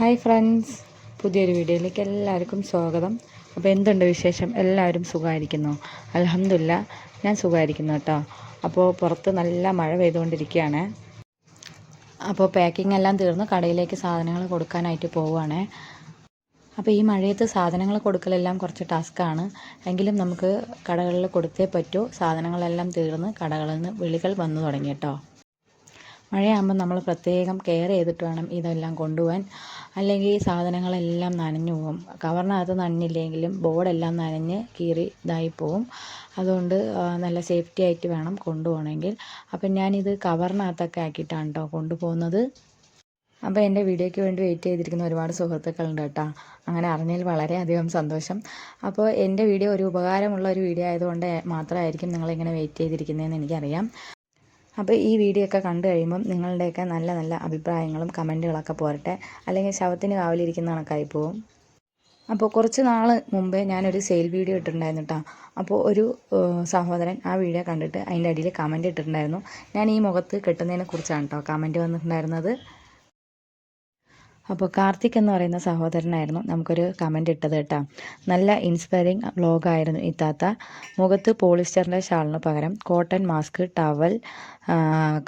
Hi friends. പുതിയൊരു വീഡിയോയിലേക്ക് എല്ലാവർക്കും സ്വാഗതം. അപ്പോൾ എന്തുണ്ട് വിശേഷം? എല്ലാവരും സുഖമായിരിക്കുന്നു? അലഹമില്ല ഞാൻ സുഖമായിരിക്കുന്നു കേട്ടോ. അപ്പോൾ പുറത്ത് നല്ല മഴ പെയ്തുകൊണ്ടിരിക്കുകയാണ്. അപ്പോൾ പാക്കിംഗ് എല്ലാം തീർന്ന് കടയിലേക്ക് സാധനങ്ങൾ കൊടുക്കാനായിട്ട് പോവുകയാണ്. അപ്പോൾ ഈ മഴയത്ത് സാധനങ്ങൾ കൊടുക്കലെല്ലാം കുറച്ച് ടാസ്ക്കാണ്. എങ്കിലും നമുക്ക് കടകളിൽ കൊടുത്തേ പറ്റൂ. സാധനങ്ങളെല്ലാം തീർന്ന് കടകളിൽ നിന്ന് വിളികൾ വന്നു തുടങ്ങി കേട്ടോ. മഴയാകുമ്പോൾ നമ്മൾ പ്രത്യേകം കെയർ ചെയ്തിട്ട് വേണം ഇതെല്ലാം കൊണ്ടുപോകാൻ. അല്ലെങ്കിൽ ഈ സാധനങ്ങളെല്ലാം നനഞ്ഞു പോകും. കവറിനകത്ത് നനഞ്ഞില്ലെങ്കിലും ബോർഡെല്ലാം നനഞ്ഞ് കീറി ഇതായി പോവും. അതുകൊണ്ട് നല്ല സേഫ്റ്റി ആയിട്ട് വേണം കൊണ്ടുപോകണമെങ്കിൽ. അപ്പം ഞാനിത് കവറിനകത്തൊക്കെ ആക്കിയിട്ടാണ് കേട്ടോ കൊണ്ടുപോകുന്നത്. അപ്പോൾ എന്റെ വീഡിയോയ്ക്ക് വേണ്ടി വെയിറ്റ് ചെയ്തിരിക്കുന്ന ഒരുപാട് സുഹൃത്തുക്കളുണ്ട് കേട്ടോ അങ്ങനെ അറിഞ്ഞതിൽ വളരെയധികം സന്തോഷം. അപ്പോൾ എന്റെ വീഡിയോ ഒരു ഉപകാരമുള്ള ഒരു വീഡിയോ ആയതുകൊണ്ട് മാത്രമായിരിക്കും നിങ്ങളിങ്ങനെ വെയിറ്റ് ചെയ്തിരിക്കുന്നതെന്ന് എനിക്കറിയാം. അപ്പോൾ ഈ വീഡിയോ ഒക്കെ കണ്ടു കഴിയുമ്പം നിങ്ങളുടെയൊക്കെ നല്ല നല്ല അഭിപ്രായങ്ങളും കമന്റുകളൊക്കെ പോരട്ടെ. അല്ലെങ്കിൽ ശവത്തിന് കാവലിരിക്കുന്ന കണക്കായി പോവും. അപ്പോൾ കുറച്ച് നാൾ മുമ്പേ ഞാനൊരു സെയിൽ വീഡിയോ ഇട്ടിട്ടുണ്ടായിരുന്നു കേട്ടോ അപ്പോൾ ഒരു സഹോദരൻ ആ വീഡിയോ കണ്ടിട്ട് അതിന്റെ അടിയിൽ കമന്റ് ഇട്ടിട്ടുണ്ടായിരുന്നു. ഞാൻ ഈ മുഖത്ത് കെട്ടുന്നതിനെ കുറിച്ചാണ് കേട്ടോ കമന്റ് വന്നിട്ടുണ്ടായിരുന്നത്. അപ്പോൾ കാർത്തിക് എന്ന് പറയുന്ന സഹോദരനായിരുന്നു നമുക്കൊരു കമന്റ് ഇട്ടത് കേട്ടോ. നല്ല ഇൻസ്പയറിങ് വ്ളോഗായിരുന്നു ഇത്താത്ത മുഖത്ത് പോളിസ്റ്ററിന്റെ ഷാളിന് പകരം കോട്ടൺ മാസ്ക് ടവൽ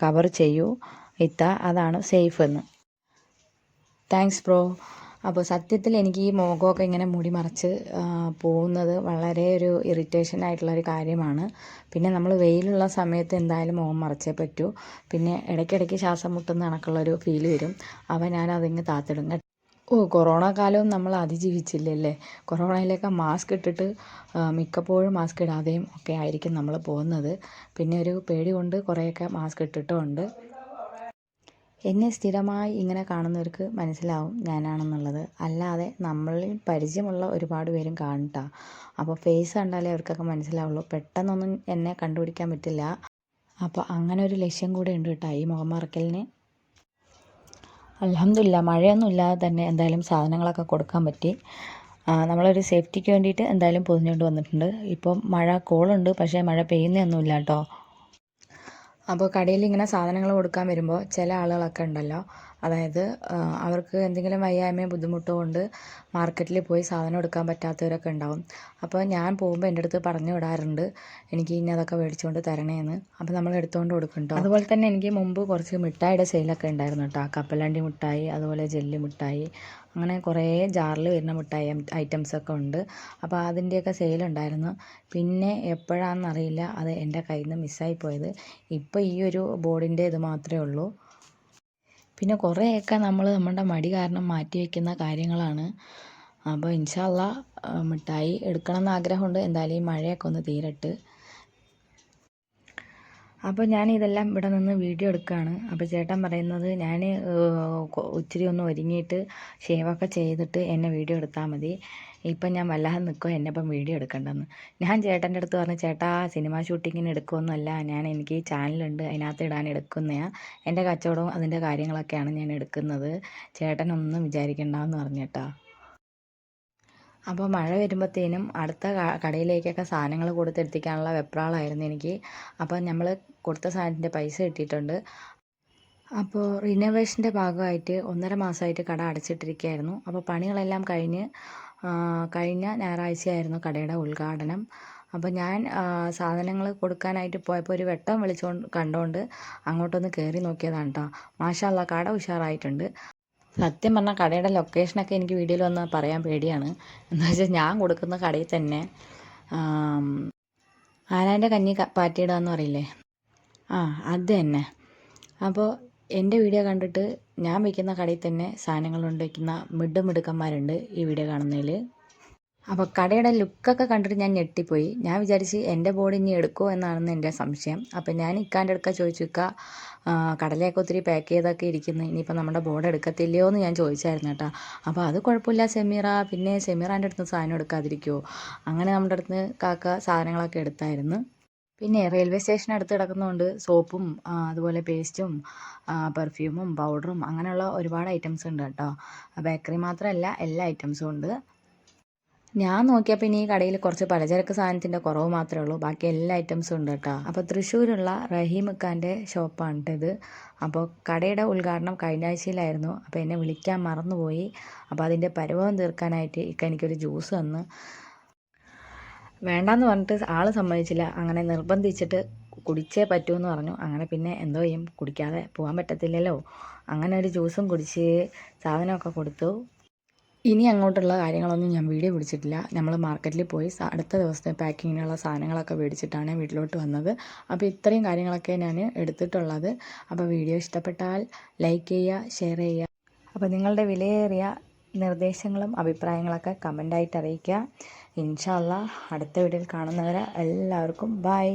കവർ ചെയ്യൂ ഇത്ത. അതാണ് സേഫ് എന്ന്. താങ്ക്സ് ബ്രോ അപ്പോൾ സത്യത്തിൽ എനിക്ക് ഈ മുഖമൊക്കെ ഇങ്ങനെ മുടി മറച്ച് പോകുന്നത് വളരെ ഒരു ഇറിറ്റേഷൻ ആയിട്ടുള്ള ഒരു കാര്യമാണ്. പിന്നെ നമ്മൾ വെയിലുള്ള സമയത്ത് എന്തായാലും മുഖം മറച്ചേ പറ്റൂ. പിന്നെ ഇടയ്ക്കിടയ്ക്ക് ശ്വാസം മുട്ടുന്ന കണക്കുള്ളൊരു ഫീൽ വരും. അപ്പോൾ ഞാൻ അതിങ്ങ് താത്തിടും. ഓ കൊറോണ കാലവും നമ്മൾ അതിജീവിച്ചില്ലല്ലേ? കൊറോണയിലൊക്കെ മാസ്ക് ഇട്ടിട്ട് മിക്കപ്പോഴും മാസ്ക് ഇടാതെയും ഒക്കെ ആയിരിക്കും നമ്മൾ പോകുന്നത്. പിന്നെ ഒരു പേടി കൊണ്ട് കുറേയൊക്കെ മാസ്ക് ഇട്ടിട്ടുമുണ്ട് എന്നെ സ്ഥിരമായി ഇങ്ങനെ കാണുന്നവർക്ക് മനസ്സിലാവും ഞാനാണെന്നുള്ളത്. അല്ലാതെ നമ്മളിൽ പരിചയമുള്ള ഒരുപാട് പേരും കാണട്ടാ. അപ്പോൾ ഫേസ് കണ്ടാലേ അവർക്കൊക്കെ മനസ്സിലാവുള്ളൂ. പെട്ടെന്നൊന്നും എന്നെ കണ്ടുപിടിക്കാൻ പറ്റില്ല. അപ്പോൾ അങ്ങനെ ഒരു ലക്ഷ്യം കൂടെ ഉണ്ട് കേട്ടോ ഈ മുഖം മറക്കലിന് അലഹമില്ല മഴയൊന്നും ഇല്ലാതെ തന്നെ എന്തായാലും സാധനങ്ങളൊക്കെ കൊടുക്കാൻ പറ്റി. നമ്മളൊരു സേഫ്റ്റിക്ക് വേണ്ടിയിട്ട് എന്തായാലും പൊതിഞ്ഞുകൊണ്ട് വന്നിട്ടുണ്ട്. ഇപ്പം മഴ കോളുണ്ട് പക്ഷേ മഴ പെയ്യുന്നൊന്നുമില്ല കേട്ടോ അപ്പോൾ കടയിൽ ഇങ്ങനെ സാധനങ്ങൾ കൊടുക്കാൻ വരുമ്പോൾ ചില ആളുകളൊക്കെ ഉണ്ടല്ലോ. അതായത് അവർക്ക് എന്തെങ്കിലും വയ്യായ്മയോ ബുദ്ധിമുട്ടോ കൊണ്ട് മാർക്കറ്റിൽ പോയി സാധനം എടുക്കാൻ പറ്റാത്തവരൊക്കെ ഉണ്ടാവും. അപ്പോൾ ഞാൻ പോകുമ്പോൾ എന്റെ അടുത്ത് പറഞ്ഞു വിടാറുണ്ട് എനിക്ക് ഇനി അതൊക്കെ മേടിച്ചുകൊണ്ട് തരണേന്ന്. അപ്പോൾ നമ്മൾ എടുത്തുകൊണ്ട് കൊടുക്കും അതുപോലെ തന്നെ എനിക്ക് മുമ്പ് കുറച്ച് മിഠായിയുടെ സെയിലൊക്കെ ഉണ്ടായിരുന്നു കേട്ടോ കപ്പലണ്ടി മിഠായി അതുപോലെ ജെല്ലി മിഠായി അങ്ങനെ കുറേ ജാറിൽ വരുന്ന മിഠായി ഐറ്റംസൊക്കെ ഉണ്ട്. അപ്പോൾ അതിന്റെയൊക്കെ സെയിലുണ്ടായിരുന്നു. പിന്നെ എപ്പോഴാണെന്നറിയില്ല അത് എന്റെ കയ്യിൽ നിന്ന് മിസ്സായി പോയത്. ഇപ്പോൾ ഈ ഒരു ബോർഡിന്റെ ഇത് മാത്രമേ ഉള്ളൂ. പിന്നെ കുറേയൊക്കെ നമ്മൾ നമ്മുടെ മടി കാരണം മാറ്റി വയ്ക്കുന്ന കാര്യങ്ങളാണ് അപ്പോൾ ഇൻഷാല്ല മിഠായി എടുക്കണം എന്ന് ആഗ്രഹമുണ്ട് എന്തായാലും ഈ മഴയൊക്കെ ഒന്ന് തീരട്ട് അപ്പോൾ ഞാൻ ഇതെല്ലാം ഇവിടെ നിന്ന് വീഡിയോ എടുക്കുകയാണ് അപ്പോൾ ചേട്ടൻ പറയുന്നത് ഞാൻ ഇച്ചിരി ഒന്ന് ഒരുങ്ങിയിട്ട് ഷേവൊക്കെ ചെയ്തിട്ട് എന്നെ വീഡിയോ എടുത്താൽ മതി ഇപ്പം ഞാൻ വല്ലാതെ നിൽക്കുക എന്നെ ഇപ്പം വീഡിയോ എടുക്കണ്ടെന്ന്. ഞാൻ ചേട്ടന്റെ അടുത്ത് പറഞ്ഞു ചേട്ടാ സിനിമ ഷൂട്ടിങ്ങിന് എടുക്കുമെന്നല്ല ഞാൻ എനിക്ക് ചാനലുണ്ട് അതിനകത്ത് ഇടാൻ എടുക്കുന്നതാണ് എന്റെ കച്ചവടവും അതിന്റെ കാര്യങ്ങളൊക്കെയാണ് ഞാൻ എടുക്കുന്നത്. ചേട്ടനൊന്നും വിചാരിക്കണ്ടെന്ന് പറഞ്ഞേട്ടാ. അപ്പോൾ മഴ വരുമ്പോഴത്തേനും അടുത്ത കടയിലേക്കൊക്കെ സാധനങ്ങൾ കൊടുത്തെത്തിക്കാനുള്ള വെപ്രാളമായിരുന്നു എനിക്ക്. അപ്പോൾ നമ്മൾ കൊടുത്ത സാധനത്തിന്റെ പൈസ കിട്ടിയിട്ടുണ്ട്. അപ്പോൾ റിനോവേഷന്റെ ഭാഗമായിട്ട് ഒന്നര മാസമായിട്ട് കട അടച്ചിട്ടിരിക്കുകയായിരുന്നു. അപ്പോൾ പണികളെല്ലാം കഴിഞ്ഞ് കഴിഞ്ഞ ഞായറാഴ്ചയായിരുന്നു കടയുടെ ഉദ്ഘാടനം. അപ്പോൾ ഞാൻ സാധനങ്ങൾ കൊടുക്കാനായിട്ട് പോയപ്പോൾ ഒരു വെട്ടം വിളിച്ചുകൊണ്ട് കണ്ടുകൊണ്ട് അങ്ങോട്ടൊന്ന് കയറി നോക്കിയതാണ് കേട്ടോ മാഷാല്ല കട ഉഷാറായിട്ടുണ്ട്. സത്യം പറഞ്ഞാൽ കടയുടെ ലൊക്കേഷനൊക്കെ എനിക്ക് വീഡിയോയിൽ വന്ന് പറയാൻ പേടിയാണ്. എന്താ വെച്ചാൽ ഞാൻ കൊടുക്കുന്ന കടയിൽ തന്നെ ആരാന്റെ കഞ്ഞി പാറ്റിയിടാന്ന് പറയില്ലേ? ആ അത് തന്നെ. അപ്പോൾ എന്റെ വീഡിയോ കണ്ടിട്ട് ഞാൻ വയ്ക്കുന്ന കടയിൽ തന്നെ സാധനങ്ങൾ കൊണ്ട് വയ്ക്കുന്ന മിഡ് മിടുക്കന്മാരുണ്ട് ഈ വീഡിയോ കാണുന്നതിൽ അപ്പോൾ കടയുടെ ലുക്കൊക്കെ കണ്ടിട്ട് ഞാൻ ഞെട്ടിപ്പോയി. ഞാൻ വിചാരിച്ച് എന്റെ ബോഡി ഇനി എടുക്കുമോ എന്നാണെന്ന് എന്റെ സംശയം. അപ്പോൾ ഞാൻ ഇക്കാന്റെ അടുക്ക ചോദിച്ചു ഇക്ക കടലയൊക്കെ ഒത്തിരി പാക്ക് ചെയ്തൊക്കെ ഇരിക്കുന്നു. ഇനിയിപ്പോൾ നമ്മുടെ ബോർഡ് എടുക്കത്തില്ലയോ എന്ന് ഞാൻ ചോദിച്ചായിരുന്നു കേട്ടോ. അപ്പോൾ അത് കുഴപ്പമില്ല സെമീറ. പിന്നെ സെമീറാന്റെ അടുത്ത് സാധനം എടുക്കാതിരിക്കുമോ അങ്ങനെ നമ്മുടെ അടുത്ത് കാക്ക സാധനങ്ങളൊക്കെ എടുത്തായിരുന്നു. പിന്നെ റെയിൽവേ സ്റ്റേഷൻ അടുത്ത് കിടക്കുന്നതുകൊണ്ട് സോപ്പും അതുപോലെ പേസ്റ്റും പെർഫ്യൂമും പൗഡറും അങ്ങനെയുള്ള ഒരുപാട് ഐറ്റംസ് ഉണ്ട് കേട്ടോ. ബേക്കറി മാത്രമല്ല എല്ലാ ഐറ്റംസും ഉണ്ട്. ഞാൻ നോക്കിയപ്പോൾ ഇനി ഈ കടയിൽ കുറച്ച് പലചരക്ക് സാധനത്തിന്റെ കുറവ് മാത്രമേ ഉള്ളൂ. ബാക്കി എല്ലാ ഐറ്റംസും ഉണ്ട് കേട്ടോ. അപ്പോൾ തൃശ്ശൂരുള്ള റഹീം ഖാന്റെ ഷോപ്പാണ് ഇത് അപ്പോൾ കടയുടെ ഉദ്ഘാടനം കഴിഞ്ഞ ആഴ്ചയിലായിരുന്നു. അപ്പോൾ എന്നെ വിളിക്കാൻ മറന്നുപോയി. അപ്പോൾ അതിന്റെ പരിഭവം തീർക്കാനായിട്ട് ഇക്ക എനിക്കൊരു ജ്യൂസ് തന്ന്. വേണ്ടാന്ന് പറഞ്ഞിട്ട് ആൾ സമ്മതിച്ചില്ല. അങ്ങനെ നിർബന്ധിച്ചിട്ട് കുടിച്ചേ പറ്റൂ എന്ന് പറഞ്ഞു. അങ്ങനെ പിന്നെ എന്തോ ചെയ്യും. കുടിക്കാതെ പോകാൻ പറ്റത്തില്ലല്ലോ. അങ്ങനെ ഒരു ജ്യൂസും കുടിച്ച് സാധനമൊക്കെ കൊടുത്തു. ഇനി അങ്ങോട്ടുള്ള കാര്യങ്ങളൊന്നും ഞാൻ വീഡിയോ പിടിച്ചിട്ടില്ല. നമ്മൾ മാർക്കറ്റിൽ പോയി അടുത്ത ദിവസത്തെ പാക്കിങ്ങിനുള്ള സാധനങ്ങളൊക്കെ മേടിച്ചിട്ടാണ് വീട്ടിലോട്ട് വന്നത്. അപ്പോൾ ഇത്രയും കാര്യങ്ങളൊക്കെ ഞാൻ എടുത്തിട്ടുള്ളത്. അപ്പോൾ വീഡിയോ ഇഷ്ടപ്പെട്ടാൽ ലൈക്ക് ചെയ്യുക ഷെയർ ചെയ്യുക. അപ്പോൾ നിങ്ങളുടെ വിലയേറിയ നിർദ്ദേശങ്ങളും അഭിപ്രായങ്ങളൊക്കെ കമന്റായിട്ട് അറിയിക്കുക. ഇൻഷാല്ല അടുത്ത വീഡിയോയിൽ കാണുന്നവരെ എല്ലാവർക്കും ബൈ.